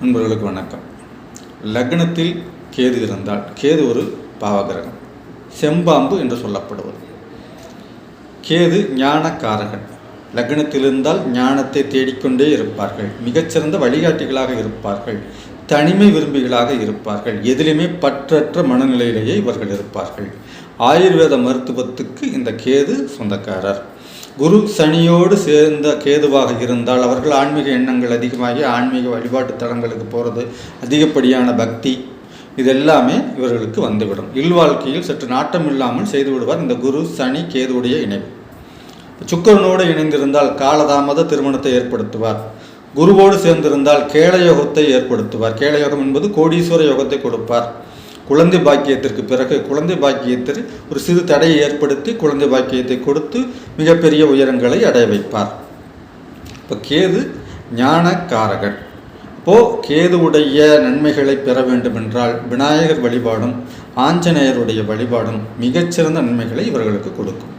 நண்பர்களுக்கு வணக்கம். லக்னத்தில் கேது இருந்தால் கேது ஒரு பாவகிரகம் செம்பாம்பு என்று சொல்லப்படுவது. கேது ஞானக்காரகன். லக்னத்தில் இருந்தால் ஞானத்தை தேடிக்கொண்டே இருப்பார்கள். மிகச்சிறந்த வழிகாட்டிகளாக இருப்பார்கள். தனிமை விரும்பிகளாக இருப்பார்கள். எதிலுமே பற்றற்ற மனநிலையிலேயே இவர்கள் இருப்பார்கள். ஆயுர்வேத மருத்துவத்துக்கு இந்த கேது சொந்தக்காரர். குரு சனியோடு சேர்ந்த கேதுவாக இருந்தால் அவர்கள் ஆன்மீக எண்ணங்கள் அதிகமாகி ஆன்மீக வழிபாட்டு தலங்களுக்கு போகிறது அதிகப்படியான பக்தி இதெல்லாமே இவர்களுக்கு வந்துவிடும். இல்வாழ்க்கையில் சற்று நாட்டம் இல்லாமல் செய்து விடுவார் இந்த குரு சனி கேதுவுடைய இணைவு. சுக்கரனோடு இணைந்திருந்தால் காலதாமத திருமணத்தை ஏற்படுத்துவார். குருவோடு சேர்ந்திருந்தால் கேளயோகத்தை ஏற்படுத்துவார். கேளயோகம் என்பது கோடீஸ்வர யோகத்தை கொடுப்பார். குழந்தை பாக்கியத்திற்கு பிறகு குழந்தை பாக்கியத்தில் ஒரு சிறு தடையை ஏற்படுத்தி குழந்தை பாக்கியத்தை கொடுத்து மிகப்பெரிய உயரங்களை அடைய வைப்பார். இப்போ கேது ஞானக்காரகன். இப்போது கேதுவுடைய நன்மைகளை பெற வேண்டுமென்றால் விநாயகர் வழிபாடும் ஆஞ்சநேயருடைய வழிபாடும் மிகச்சிறந்த நன்மைகளை இவர்களுக்கு கொடுக்கும்.